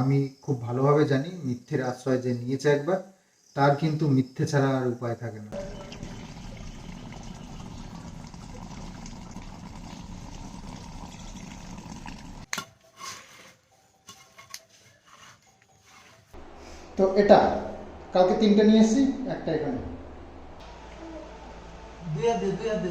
আমি খুব ভালোভাবে জানি মিথ্যের আশ্রয় যে নিয়েছে একবার, তার কিন্তু মিথ্যে ছাড়া আর উপায় থাকে না। তো এটা, কালকে তিনটে নিয়ে এসেছি, একটা এখানে। দুয়া দে দুয়া দে।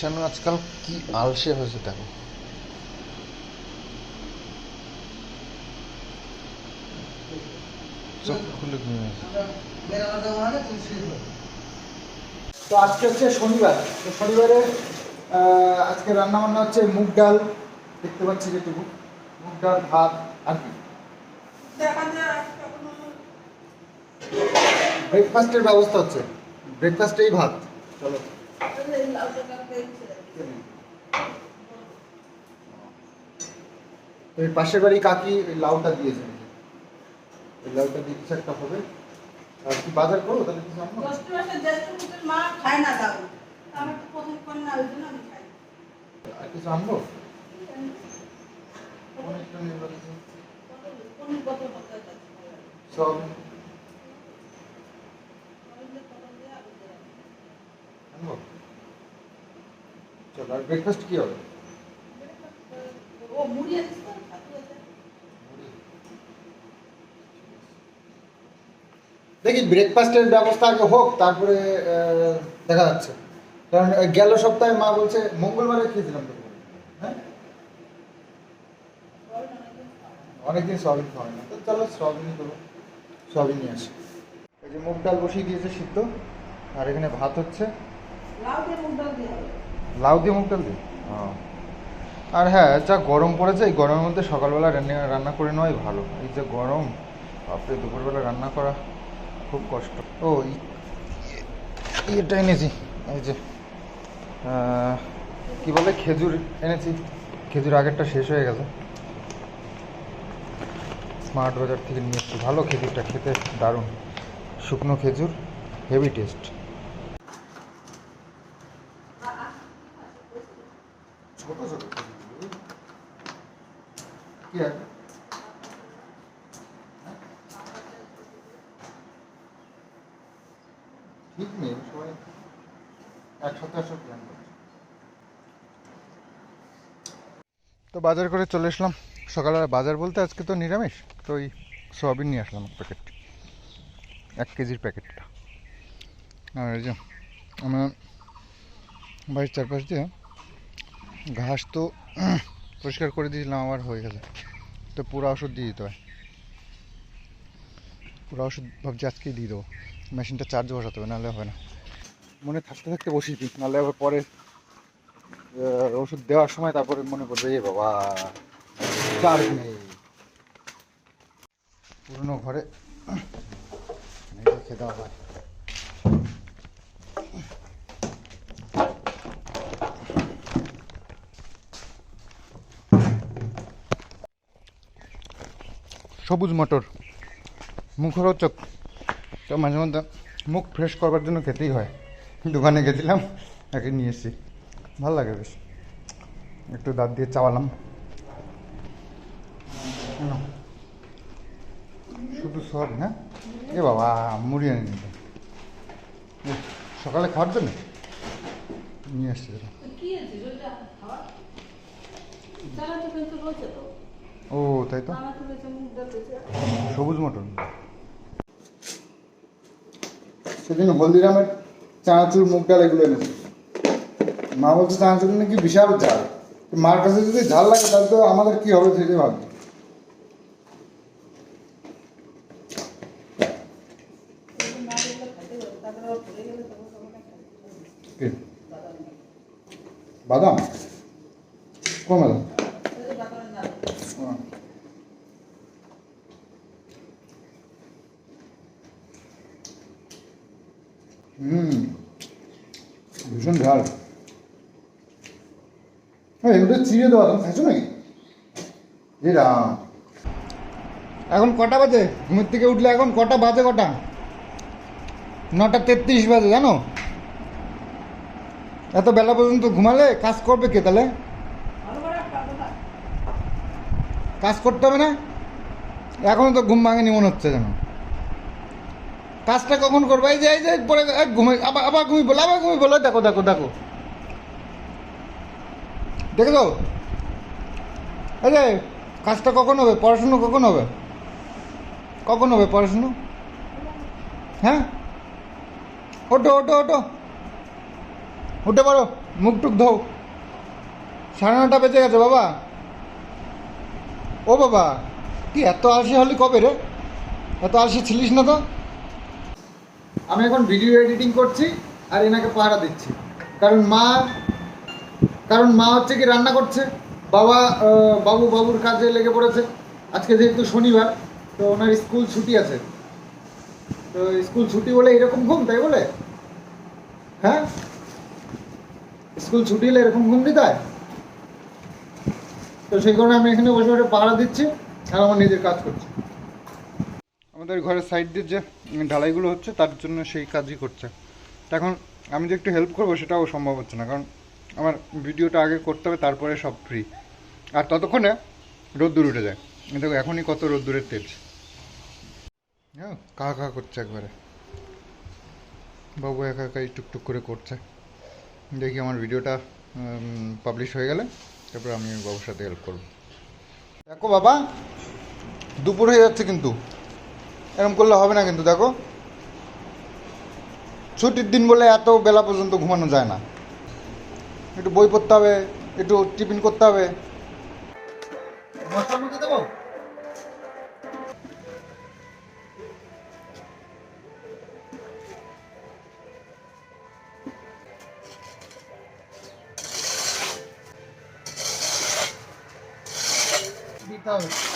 দে আজকাল কি আলসে হয়েছে দেখো। তো আজকে হচ্ছে শনিবার। তো শনিবারে আজকে রান্না বান্না হচ্ছে মুগ ডাল। দেখতে পাচ্ছি যেটুকু মুগ ডাল, ভাত আর কি ব্রেকফাস্টের ব্যবস্থা হচ্ছে। ব্রেকফাস্টেই ভাত। চলো। এই পাশের বাড়ি কাকি ওই লাউটা দিয়েছেন এই লাউটা দিয়ে কিছু একটা হবে। আর কি বাজার করো তাহলে কিছু আনব? মা খায় না দাও আমার তো প্রথম কন্যা ওই জন্য আমি খাই আর কিছু আনব? অনেকটা সব আনব চলো আর ব্রেকফাস্ট কি হবে? দেখি ব্রেকফাস্টের ব্যবস্থা আগে হোক তারপরে দেখা যাচ্ছে। কারণ গেল সপ্তাহে মা বলছে মঙ্গলবারে খেয়েছিলাম তো। হ্যাঁ? অনেকদিন সয়াবিন খাওয়াই না তো চলো সয়াবিনই করব সয়াবিন নিয়ে আসি। এই যে মুগ ডাল বসিয়ে দিয়েছে সিদ্ধ আর এখানে ভাত হচ্ছে। লাউ দিয়ে মুগ ডাল দিয়ে আর হ্যাঁ যা গরম পড়েছে, এই গরমের মধ্যে সকালবেলা রান্না করে নেওয়াই ভালো। এই যে গরম, বাপরে, দুপুরবেলা রান্না করা খুব কষ্ট। ও এটা এনেছি। এই যে কি বলে, খেজুর এনেছি। খেজুর আগেরটা শেষ হয়ে গেছে। স্মার্ট বাজার থেকে নিয়ে এসেছি। ভালো খেজুরটা, খেতে দারুণ। শুকনো খেজুর হেভি টেস্ট ছোট ছোট? কি ঠিক নেই, সবাই এক সপ্তাহ প্ল্যান তো বাজার করে চলে আসলাম সকালবেলা বাজার বলতে আজকে তো নিরামিষ, তো ওই সোয়াবিন নিয়ে আসলাম প্যাকেট এক কেজির প্যাকেটটা আর এই যে, আমার বাড়ির চারপাশ দিয়ে ঘাস তো পরিষ্কার করে দিয়েছিলাম আবার হয়ে গেছে তো পুরো ওষুধ দিয়ে দিতে হয়। পুরো ওষুধ ভাবছি আজকেই দিয়ে দেবো। মেশিনটা চার্জ বসাতে হবে নাহলে হবে না। মনে থাকতে থাকতে বসিয়ে দিই নাহলে আবার পরে ওষুধ দেওয়ার সময় তারপরে মনে করবে এ বাবা চার্জ নেই। পুরনো ঘরে রেখে দেওয়া হয় সবুজ মটর, মুখরোচক। তো মাঝে মধ্যে মুখ ফ্রেশ করবার জন্য খেতেই হয়। দোকানে গেছিলাম একে নিয়ে এসেছি। ভালো লাগে বেশ। একটু দাঁত দিয়ে চাওয়ালাম। শুধু সব না? এ বাবা, মুড়ি এনে নিতে সকালে খাওয়ার জন্য? নিয়ে এসছি ও, তাই তো? সবুজ মটন। সেদিন হলদিরামের চানাচুর মুখ ডাল এগুলো এনেছে। মা বলছে, চানাচুর নাকি বিশাল ঝাল। মার কাছে যদি ঝাল লাগে, তাহলে তো আমাদের কি হবে, সেটাই ভাবছি এরকম না দিলে খাইতে হবে তারপরে আবার পড়ে গেলে তখন তোমাকে খাইতে হবে। কি? বাদাম কোন বাদাম এই যে বাদামের নাড়ু। ও। হুম ভীষণ ঝাল হ্যাঁ দেওয়া তুমি খাইছো নাকি? এখন কটা বাজে? ঘুমের থেকে উঠলে এখন কটা বাজে কটা? নটা তেত্রিশ বাজে, জানো? এত বেলা পর্যন্ত ঘুমালে কাজ করবে কে তাহলে। কাজ করতে হবে না? এখনও তো ঘুম ভাঙেনি মনে হচ্ছে যেন। কাজটা কখন করব? এই যে এই যে পরে ঘুমে আবার আবার ঘুমি বলে আবার ঘুমি বলে দেখো দেখো দেখো। দেখেছ দাও। আরে কাজটা কখন হবে? পড়াশুনো কখন হবে? কখন হবে পড়াশুনো? হ্যাঁ? ওটো ওটো ওটো উঠে পড়ো, মুখ টুক ধো সাড়ে নটা বেজে গেছে বাবা। ও বাবা, কি এত আলসি হলি কবে রে? এত আলসি ছিলিস না তো? আমি এখন ভিডিও এডিটিং করছি আর এনাকে পাহারা দিচ্ছি। কারণ মা কারণ মা হচ্ছে কি রান্না করছে, বাবা বাবু বাবুর কাজে লেগে পড়েছে। আজকে যেহেতু শনিবার, তো ওনার স্কুল ছুটি আছে। তো স্কুল ছুটি বলে এরকম ঘুম, তাই বলে? হ্যাঁ? স্কুল ছুটি হলে এরকম ঘুম দিতে হয়? তো সেই কারণে আমি এখানে বসে বসে পাহারা দিচ্ছি আর আমার নিজের কাজ করছি। আমাদের ঘরের সাইড দিয়ে যে ঢালাইগুলো হচ্ছে, তার জন্য সেই কাজই করছে। এখন আমি যে একটু হেল্প করব, সেটাও সম্ভব হচ্ছে না, কারণ আমার ভিডিওটা আগে করতে হবে, তারপরে সব ফ্রি আর ততক্ষণে রোদ্দুর উঠে যায়। দেখো, এখনই কত রোদ্দুরের তেজ। হ্যাঁ কা কা করছে একবারে। বাবু একা একাই টুকটুক করে করছে। দেখি আমার ভিডিওটা পাবলিশ হয়ে গেলে, তারপরে আমি বাবুর সাথে হেল্প করব। দেখো বাবা, দুপুর হয়ে যাচ্ছে কিন্তু। এরকম করলে হবে না কিন্তু, দেখো। ছুটির দিন বলে এত বেলা পর্যন্ত ঘুমানো যায় না। একটু বই পড়তে হবে একটু টিফিন করতে হবে. দিতে হবে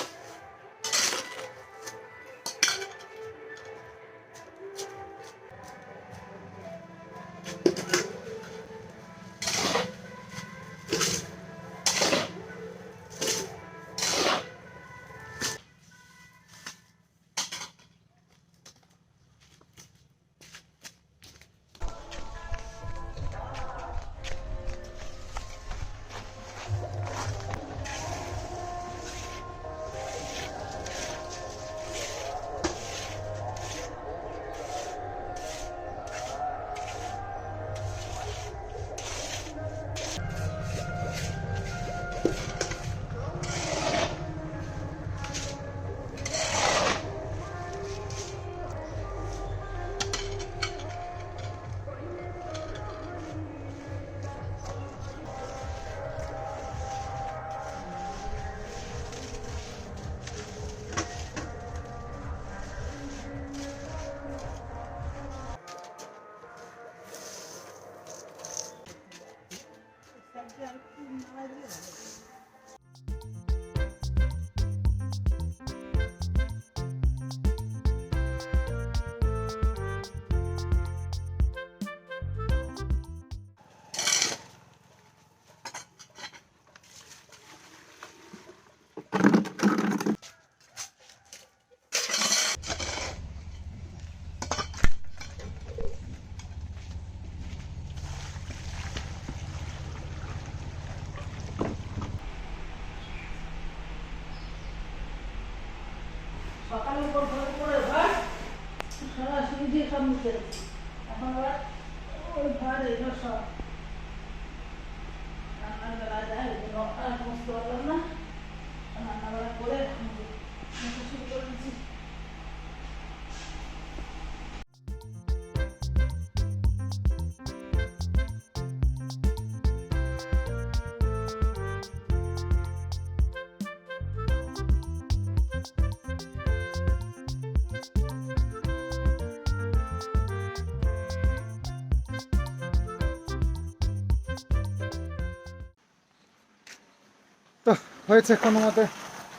হয়েছে কোনো মতে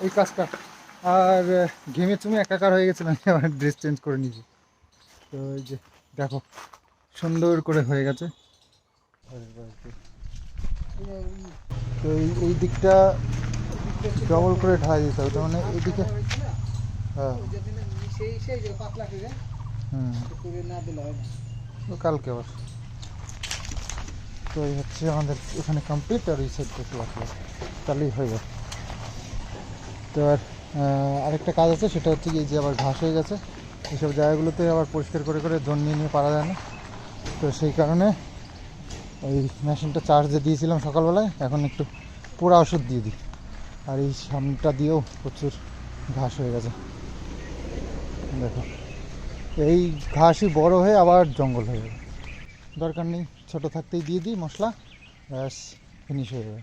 এই কাজটা। আর ঘেমে চুমে একাকার হয়ে গেছিলাম আমার ড্রেস চেঞ্জ করে নিয়েছি। তো এই যে, দেখো, সুন্দর করে হয়ে গেছে। তো এই দিকটা ডবল করে ঢালাই দিতে হবে, তার মানে এইদিকে হ্যাঁ। হুম। কালকে আবার। তো এই হচ্ছে আমাদের এখানে কমপ্লিট আর এই সাইড লাগল। তাহলেই হয়ে যাবে। তো আর আরেকটা কাজ আছে, সেটা হচ্ছে এই যে আবার ঘাস হয়ে গেছে এইসব জায়গাগুলোতে আবার পরিষ্কার করে করে জন নিয়ে নিয়ে পারা যায় না। তো সেই কারণে ওই মেশিনটা চার্জে দিয়েছিলাম সকালবেলায়, এখন একটু পোড়া ওষুধ দিয়ে দিই। আর এই সামনেটা দিয়েও প্রচুর ঘাস হয়ে গেছে। দেখো, এই ঘাসই বড় হয়ে আবার জঙ্গল হয়ে যাবে। দরকার নেই, ছোটো থাকতেই দিয়ে দিই মশলা, ব্যাস ফিনিশ হয়ে যাবে।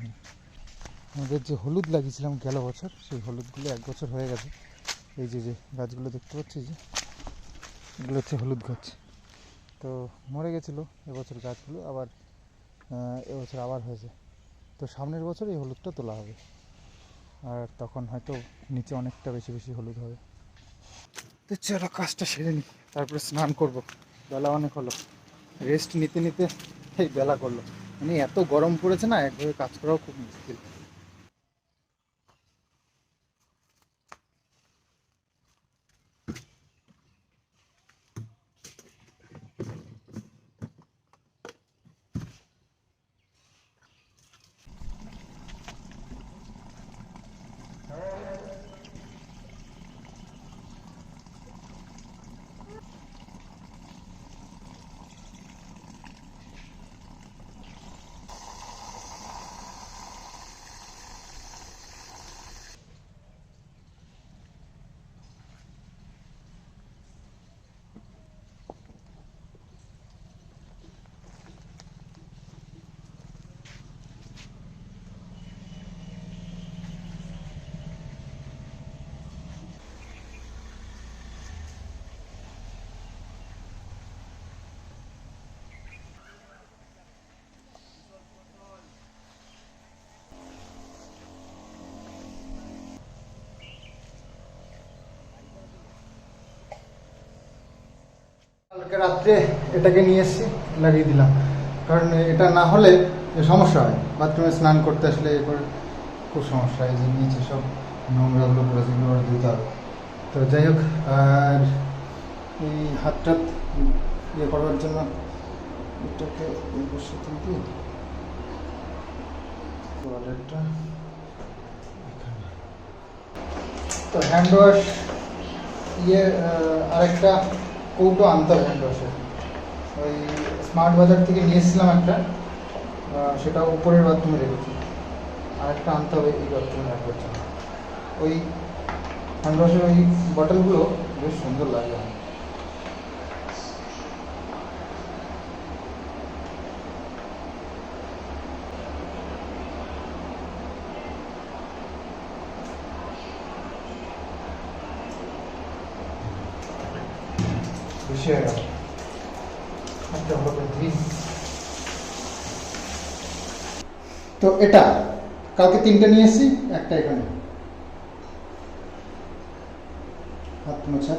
আমাদের যে হলুদ লাগিয়েছিলাম গেল বছর, সেই হলুদগুলো এক বছর হয়ে গেছে। এই যে যে গাছগুলো দেখতে পাচ্ছি যে, এগুলো হচ্ছে হলুদ গাছ। তো মরে গেছিল এবছর গাছগুলো, আবার এবছর আবার হয়েছে। তো সামনের বছর এই হলুদটা তোলা হবে। আর তখন হয়তো নিচে অনেকটা বেশি বেশি হলুদ হবে। তো চলো কাজটা সেরে নিই তারপরে স্নান করব। বেলা অনেক হলো। রেস্ট নিতে নিতে এই বেলা করল। মানে এত গরম পড়েছে না, একভাবে কাজ করাও খুব মুশকিল। কালকে রাত্রে এটাকে নিয়ে এসেছি, লাগিয়ে দিলাম। কারণ এটা না হলে সমস্যা হয়, বাথরুমে স্নান করতে আসলে এ করে খুব সমস্যা হয় যে নিচে সব নোংরাগুলো এগুলো আবার ধুতে হবে। তো যাই হোক, আর এই হাতটা ইয়ে করবার জন্য এটাকে বসে টয়লেটটা তো হ্যান্ড ওয়াশ ইয়ে আরেকটা কৌটো আনতে হবে হ্যান্ড ওই স্মার্ট বাজার থেকে নিয়ে এসেছিলাম একটা সেটা উপরের বাথরুমে রেখেছি। আরেকটা আনতে হবে, এই বাথরুমে রাখার জন্য ওই হ্যান্ড ওয়াশের ওই বটলগুলো বেশ সুন্দর লাগে। এটা। কালকে তিনটে নিয়ে এসেছি, একটা এখানে। হাত মোছা।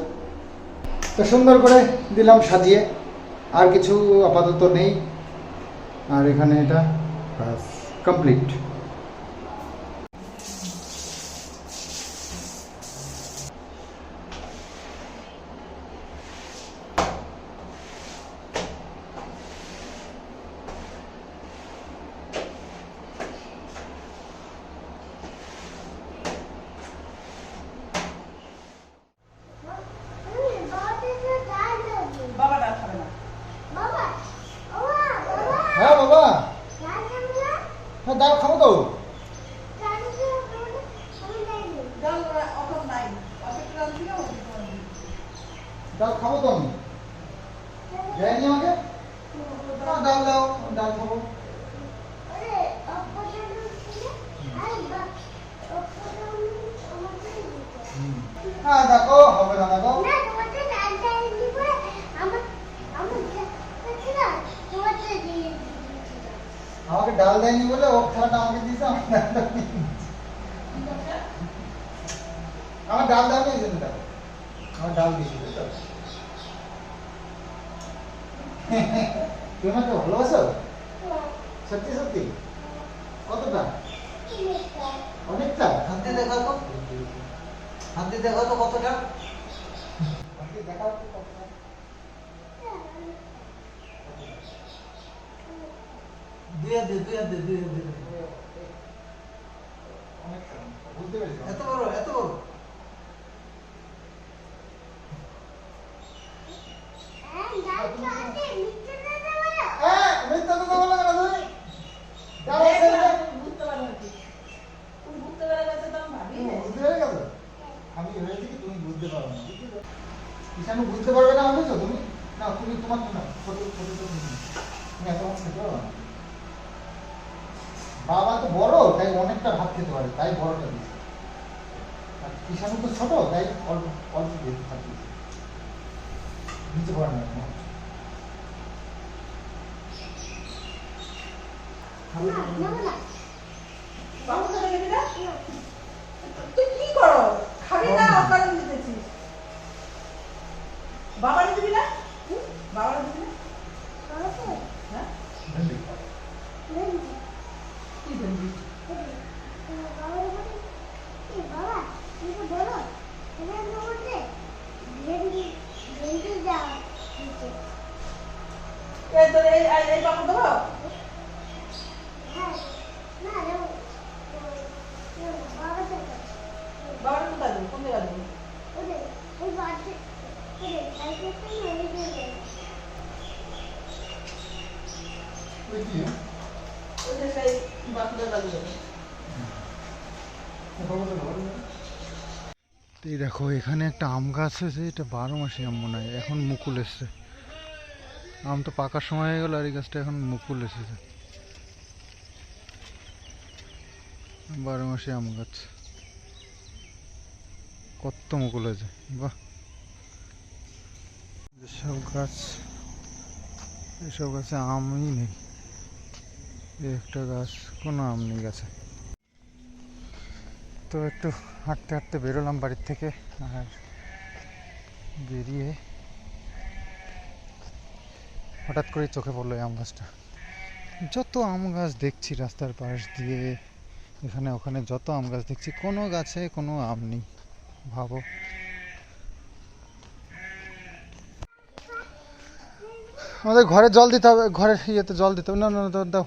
তো সুন্দর করে দিলাম সাজিয়ে, আর কিছু আপাতত নেই। আর এখানে এটা কমপ্লিট বাবা ডাল খাবে না হ্যাঁ বাবা হ্যাঁ ডাল খাব তো ডাল অত নাই অত ডাল দিলে অত ডাল দিলে ডাল খাব তো আমি দেয়নি আমাকে না, ডাল দাও ডাল খাব হ্যাঁ দেখো হবে না দেখো আমাকে ডাল দেয়নি বলে ওর খেলাটা আমাকে দিয়েছে আমি ডালটা আমার ডাল দাও এই জন্য দেখো আমার ডাল দিয়েছি বুঝছ তুমি আমাকে ভালোবাসো? সত্যি সত্যি? কতটা? অনেকটা। হাত দেখো তো। হাত দেখো তো কতটা। দেখাও তো কতটা। আমি? আমি তুমি বুঝতে পারো না ঈশানু বুঝতে পারবে না ভেবেছো তুমি না তুমি তোমার না ছোট ছোট তুমি এত খেতে পারো না বাবা তো বড় তাই অনেকটা ভাত খেতে পারে তাই বড়টা দিয়েছে। আর ঈশানু তো ছোট তাই অল্প অল্প ভাত দিয়েছে। দিতে পারে না। বাবু? তুই কি করো? খাবি না অকারণ দিবি না? বাবারে দিবি না হ্যাঁ ভেন্ডি। কি বলবি এই তোর এই এই- এই বাবু দেবো বাবারে কোথায় দেবো কোন জায়গায় দেবো ওই কি? ওই যে সেই বাকুদের লাগিয়ে দেবো ও বাবা তো ভালো না। তো এই দেখো, এখানে একটা আম গাছ হয়েছে, এটা বারো মাসে আম মনে হয়, এখন মুকুল এসছে। আম তো পাকার সময় হয়ে গেল আর এই গাছটা এখন মুকুল এসেছে। বারো মাসে আম গাছ। কত মুকুল হয়েছে, বাহ। এসব গাছ, এসব গাছে আমই নেই। একটা গাছ, কোনো আম নেই গাছে। তো একটু হাঁটতে হাঁটতে বেরোলাম বাড়ির থেকে আর বেরিয়ে হঠাৎ করে চোখে পড়ল এই আম গাছটা। যত আম গাছ দেখছি রাস্তার পাশ দিয়ে, এখানে ওখানে যত আম গাছ দেখছি, কোনো গাছে কোনো আম নেই, ভাবো। আমাদের ঘরে জল দিতে হবে, ঘরের ইয়েতে জল দিতে হবে। না না দাও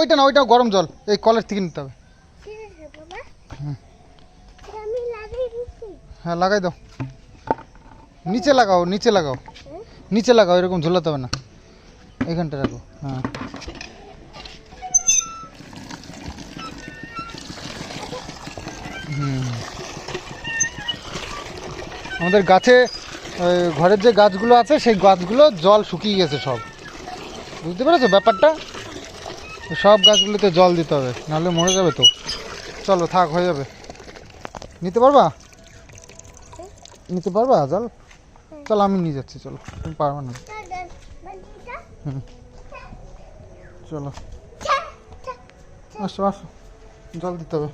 ওইটা না ওইটা গরম জল, এই কলের থেকে নিতে হবে আমি লাগিয়ে দিচ্ছি হ্যাঁ লাগাই দাও। নিচে লাগাও নিচে লাগাও। নিচে লাগাও, এরকম ঝোলাতে হবে না। এখানটা রাখো হ্যাঁ। আমাদের গাছে ঘরের যে গাছগুলো আছে, সেই গাছগুলো জল শুকিয়ে গেছে সব। বুঝতে পেরেছ ব্যাপারটা? সব গাছগুলোতে জল দিতে হবে, নাহলে মরে যাবে তো। চলো, থাক, হয়ে যাবে। নিতে পারবা? নিতে পারবা? জল চল, আমি নিয়ে যাচ্ছি, চলো। তুমি পারবা না। হুম চলো। আসো আসো। জল দিতে হবে।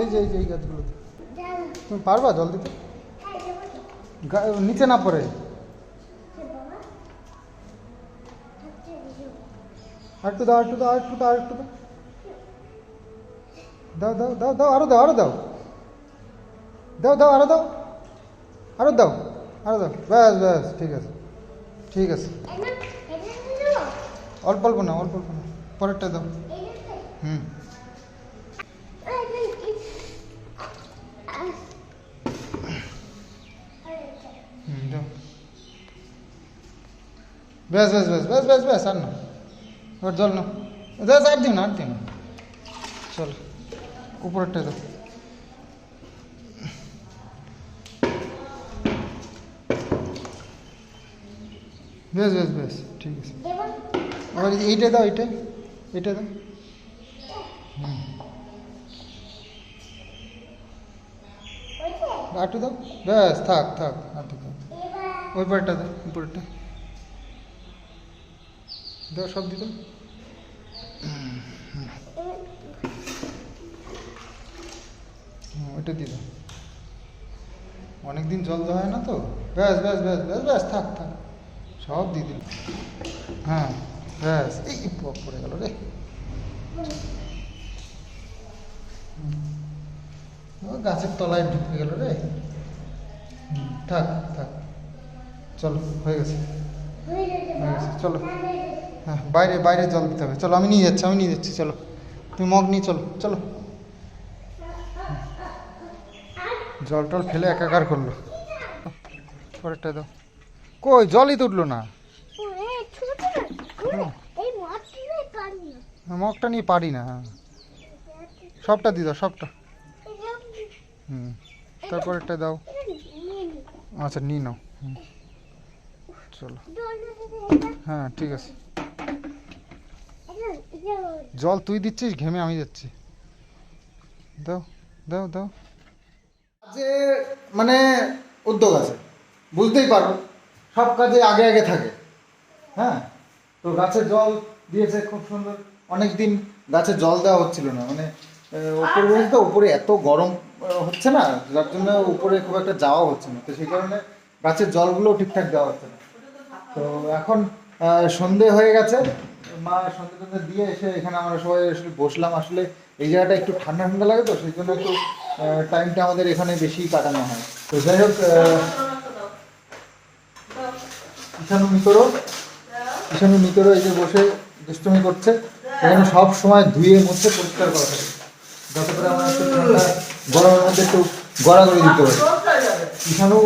এই যে এই যে, এই গাছগুলো। তুমি পারবা জল দিতে? নিচে না পড়ে। আর একটু দাও, আর একটু দাও, আর একটু দাও, আর একটু দাও। দাও দাও দাও দাও আরও দাও আরও দাও দাও দাও আরও দাও আরও দাও আরও দাও ব্যাস ব্যাস ঠিক আছে ঠিক আছে অল্প অল্প না অল্প অল্প না পরেরটা দাও হুম হুম দাও ব্যাস ব্যাস ব্যাস ব্যাস ব্যাস ব্যাস আর না এবার জল না ব্যাস আর দিও না আর দিও না চল উপরেরটা দাও। বেশ বেশ বেশ ঠিক আছে। আবার এইটা দাও, এইটা এইটা দাও। আটু দাও। ব্যাস, থাক থাক আটু থাক ওই পারটা দাও, উপরেরটা। দাও, সব দিয়ে দাও হুম, ওইটা দাও। অনেকদিন জল দেওয়া হয় না তো? ব্যাস ব্যাস ব্যাস ব্যাস ব্যাস থাক থাক। সব দিয়ে দিল হ্যাঁ ব্যাস এই পড়ে গেল রে। ও গাছের তলায় ঢুকে গেল রে। থাক থাক। চলো হয়ে গেছে। হয়ে গেছে চলো। হ্যাঁ বাইরে বাইরে জল দিতে হবে। চলো আমি নিয়ে যাচ্ছি আমি নিয়ে যাচ্ছি চলো। তুমি মগ নিয়ে চলো চলো। জল টল ফেলে একাকার করল। পরেরটা দাও। কই জলই তো উঠল না। মগটা নিয়ে পারি না। হ্যাঁ। সবটা দিয়ে দাও সবটা। হুম তারপরেরটা দাও। এটা নিয়ে নি। আচ্ছা নিয়ে নাও। হুম। চলো। হ্যাঁ ঠিক আছে। জল তুই দিচ্ছিস ঘেমে আমি যাচ্ছি। দাও দাও দাও। যে মানে উদ্যোগ আছে। বুঝতেই পারো সব কাজে আগে আগে থাকে। হ্যাঁ? তো গাছে জল দিয়েছে খুব সুন্দর। অনেক দিন গাছে জল দেওয়া হচ্ছিল না। মানে উপরে বলতে উপরে এত গরম হচ্ছে না? যার জন্য উপরে খুব একটা যাওয়া হচ্ছে না। তো সেই কারণে গাছের জলগুলো ঠিকঠাক দেওয়া হচ্ছে না। তো এখন সন্ধে হয়ে গেছে। মা সন্ধে টন্ধে দিয়ে এসে এখানে আমরা সবাই আসলে বসলাম। আসলে এই জায়গাটা একটু ঠান্ডা ঠান্ডা লাগে তো, সেই জন্য একটু টাইমটা আমাদের এখানে বেশি কাটানো হয়। তো যাই হোক ঈশানু মিতরও ঈশানু মিতরও এই যে বসে দুষ্টুমি করছে, এখানে সব সময় ধুয়ে মুছে পরিষ্কার করা থাকে। যাতে করে আমরা একটু ঠান্ডা, গরমের মধ্যে একটু গড়াগড়ি দিতে পারি। ঈশানু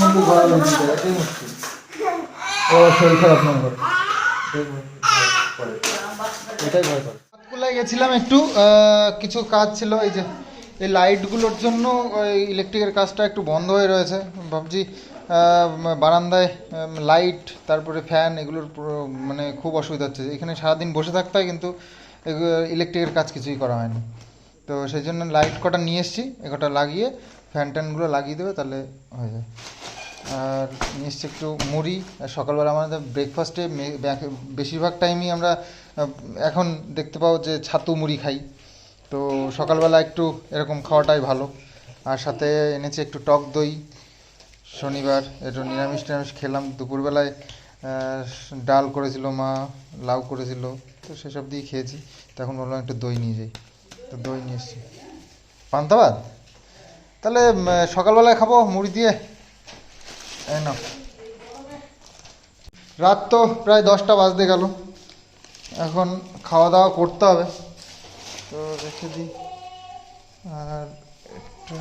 মধ্যে গড়াগড়ি দিতে পারে এটাই মুশকিল। ও, শরীর খারাপ করে। এটাই ভয় করে। পাতকুলায় গেছিলাম একটু কিছু কাজ ছিল, এই যে, এই লাইটগুলোর জন্য ইলেকট্রিকের কাজটা একটু বন্ধ হয়ে রয়েছে। ভাবছি বারান্দায় লাইট তারপরে ফ্যান এগুলোর মানে খুব অসুবিধা হচ্ছে। এখানে সারাদিন বসে থাকতে হয়, কিন্তু ইলেকট্রিকের কাজ কিছুই করা হয়নি। তো সেই জন্য লাইট কটা নিয়ে এসেছি, এ কটা লাগিয়ে ফ্যান ট্যানগুলো লাগিয়ে দেবে, তাহলে হয়ে যায়। আর নিয়ে এসছি একটু মুড়ি, আর সকালবেলা আমাদের ব্রেকফাস্টে বেশিরভাগ টাইমই আমরা এখন দেখতে পাও যে ছাতু মুড়ি খাই। তো সকালবেলা একটু এরকম খাওয়াটাই ভালো। আর সাথে এনেছি একটু টক দই। শনিবার একটু নিরামিষ টিরামিষ খেলাম। দুপুরবেলায় ডাল করেছিল মা, লাউ করেছিল। তো সেসব দিয়ে খেয়েছি। তখন বললাম একটু দই নিয়ে যাই। তো দই নিয়ে এসেছি। পান্তাবাদ? তাহলে সকালবেলায় খাব মুড়ি দিয়ে। নাও। রাত তো প্রায় দশটা বাজতে গেল। এখন খাওয়া দাওয়া করতে হবে। তো রেখে দিই। আর একটা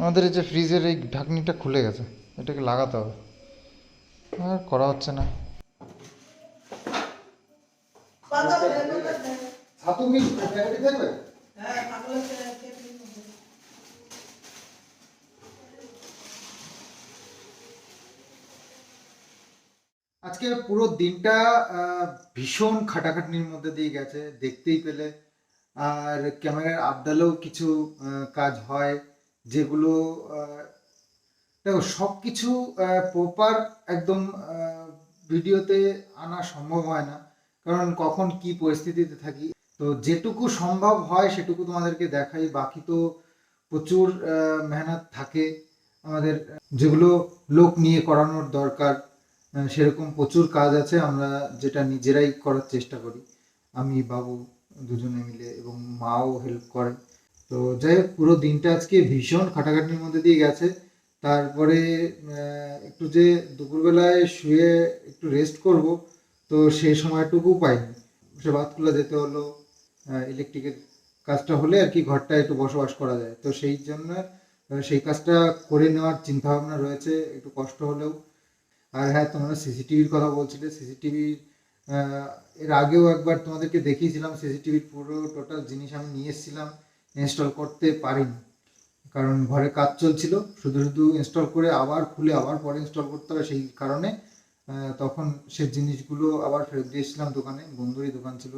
আমাদের এই যে ফ্রিজের এই ঢাকনিটা খুলে গেছে এটাকে লাগাতে হবে। আর করা হচ্ছে না। ছাতু কি প্যাকেটে আজকে পুরো দিনটা ভীষণ খাটাখাটনির মধ্যে দিয়ে গেছে, দেখতেই পেলে। আর ক্যামেরার আবডালেও কিছু কাজ হয়, যেগুলো দেখো সব কিছু প্রপার একদম ভিডিওতে আনা সম্ভব হয় না। কারণ কখন কি পরিস্থিতিতে থাকি। তো যেটুকু সম্ভব হয়, সেটুকু তোমাদেরকে দেখাই। বাকি তো প্রচুর মেহনত থাকে আমাদের, যেগুলো লোক নিয়ে করানোর দরকার। সেরকম প্রচুর কাজ আছে, আমরা যেটা নিজেরাই করার চেষ্টা করি। আমি, বাবু দুজনে মিলে এবং মাও হেল্প করে। তো যাই হোক, পুরো দিনটা আজকে ভীষণ খাটাখাটনির মধ্যে দিয়ে গেছে। তারপরে একটু যে দুপুরবেলায় শুয়ে একটু রেস্ট করব, তো সেই সময়টুকু পাইনি। সে বাতকুলা যেতে হলো ইলেকট্রিকের কাজটা হলে আর কি ঘরটা একটু বসবাস করা যায়। তো সেই জন্য সেই কাজটা করে নেওয়ার চিন্তা ভাবনা রয়েছে, একটু কষ্ট হলেও। আর হ্যাঁ তোমরা সিসিটিভির কথা বলছিলে সিসিটিভির এর আগেও একবার তোমাদেরকে দেখিয়েছিলাম, সিসিটিভির পুরো টোটাল জিনিস আমি নিয়ে এসেছিলাম ইনস্টল করতে পারিনি। কারণ ঘরে কাজ চলছিল, শুধু শুধু ইনস্টল করে আবার খুলে আবার পরে ইনস্টল করতে হবে সেই কারণে তখন সে জিনিসগুলো আবার ফেরত দিয়েছিলাম দোকানে, বন্ধুরই দোকান ছিল,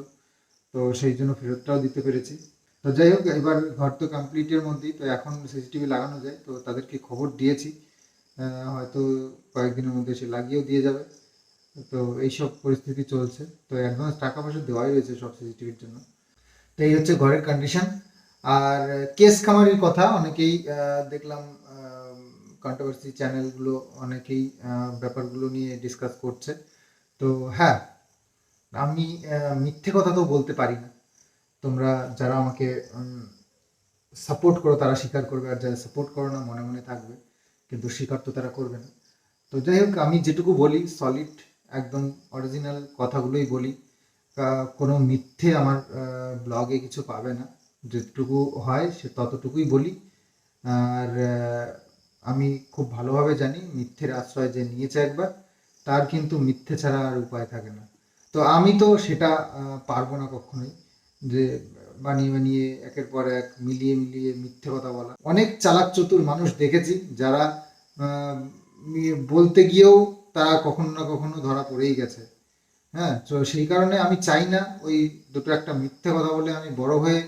তো সেই জন্য ফেরতটাও দিতে পেরেছি। তো যাই হোক, এবার ঘর তো কমপ্লিটের মধ্যেই, তো এখন সিসিটিভি লাগানো যায়, তো তাদেরকে খবর দিয়েছি। হয়তো কয়েকদিনের মধ্যে সে লাগিয়েও দিয়ে যাবে। তো এইসব পরিস্থিতি চলছে। তো অ্যাডভান্স টাকা পয়সা দেওয়াই রয়েছে সব সিসিটিভির জন্য। তো এই হচ্ছে ঘরের কন্ডিশন আর কেস খামারির কথা অনেকেই দেখলাম কন্ট্রোভার্সি চ্যানেলগুলো অনেকেই ব্যাপারগুলো নিয়ে ডিসকাস করছে। তো হ্যাঁ আমি মিথ্যে কথা তো বলতে পারি না। তোমরা যারা আমাকে সাপোর্ট করো তারা স্বীকার করবে। আর যারা সাপোর্ট করো না, মনে মনে থাকবে। কিন্তু স্বীকার তো তারা করবে না। তো যাই হোক, আমি যেটুকু বলি সলিড একদম অরিজিনাল কথাগুলোই বলি। কোনো মিথ্যে আমার ব্লগে কিছু পাবে না। যেটুকু হয় সে ততটুকুই বলি। আর আমি খুব ভালোভাবে জানি মিথ্যের আশ্রয় যে নিয়েছে একবার, তার কিন্তু মিথ্যে ছাড়া আর উপায় থাকে না। তো আমি তো সেটা পারব না কখনোই। যে বানিয়ে বানিয়ে একের পর এক মিলিয়ে মিলিয়ে মিথ্যে কথা বলা। অনেক চালাক চতুর মানুষ দেখেছি যারা বলতে গিয়েও তারা কখনো না কখনো ধরা পড়েই গেছে। হ্যাঁ তো সেই কারণে আমি চাই না ওই দুটো একটা মিথ্যে কথা বলে আমি বড় হয়ে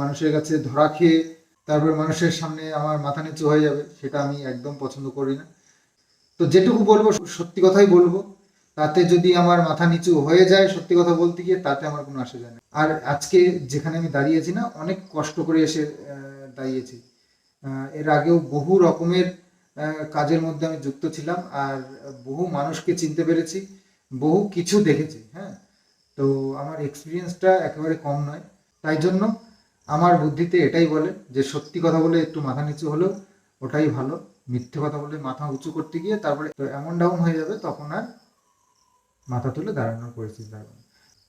মানুষের কাছে ধরা খেয়ে তারপর মানুষের সামনে আমার মাথা নিচু হয়ে যাবে, সেটা আমি একদম পছন্দ করি না। তো যেটুকু বলব, সত্যি কথাই বলব তাতে যদি আমার মাথা নিচু হয়ে যায়, সত্যি কথা বলতে গিয়ে তাতে আমার কোনো আসে যায় না। আর আজকে যেখানে আমি দাঁড়িয়েছি না, অনেক কষ্ট করে এসে দাঁড়িয়েছি। এর আগেও বহু রকমের কাজের মধ্যে আমি যুক্ত ছিলাম আর বহু মানুষকে চিনতে পেরেছি, বহু কিছু দেখেছি হ্যাঁ। তো আমার এক্সপিরিয়েন্সটা একেবারে কম নয়। তাই জন্য আমার বুদ্ধিতে এটাই বলে যে, সত্যি কথা বলে একটু মাথা নিচু হলেও ওটাই ভালো। মিথ্যে কথা বলে মাথা উঁচু করতে গিয়ে তারপরে এমন ডাউন হয়ে যাবে, তখন আর মাথা তুলে দাঁড়ানোর পরিস্থিতি থাকবে।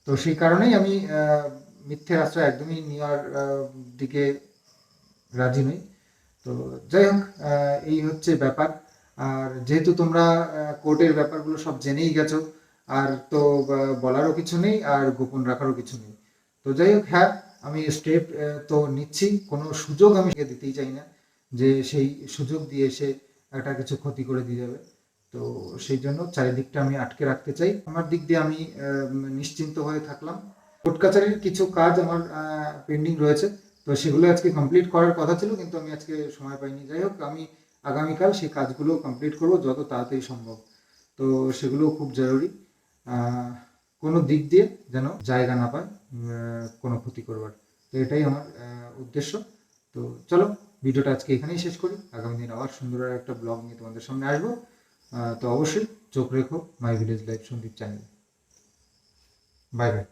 তো সেই কারণেই আমি আহ, মিথ্যের আশ্রয় একদমই নেওয়ার দিকে রাজি নই। তো যাই হোক এই হচ্ছে ব্যাপার। আর যেহেতু তোমরা কোর্টের ব্যাপারগুলো সব জেনেই গেছো আর তো বলারও কিছু নেই আর গোপন রাখারও কিছু নেই। তো যাই হোক হ্যাঁ আমি স্টেপ তো নিচ্ছি। কোনো সুযোগ আমি দিতেই চাই না যে সেই সুযোগ দিয়ে সে একটা কিছু ক্ষতি করে দিয়ে যাবে। তো সেই জন্য চারিদিকটা আমি আটকে রাখতে চাই। আমার দিক দিয়ে আমি নিশ্চিন্ত হয়ে থাকলাম। কোর্ট কাছারির কিছু কাজ আমার পেন্ডিং রয়েছে। তো সেগুলো আজকে কমপ্লিট করার কথা ছিল, কিন্তু আমি আজকে সময় পাইনি। যাই হোক, আমি আগামীকাল সেই কাজগুলো কমপ্লিট করব যত তাড়াতাড়ি সম্ভব। তো সেগুলো খুব জরুরি। কোনো দিক দিয়ে যেন জায়গা না পায় কোনো ক্ষতি করবার। তো এটাই আমার উদ্দেশ্য। তো চলো, ভিডিওটা আজকে এখানেই শেষ করি। আগামী দিন আবার সুন্দর একটা ব্লগ নিয়ে তোমাদের সামনে আসব। তো অবশ্যই চোখ রেখো মাই ভিলেজ লাইফ সংগীত চ্যানেল বাই বাই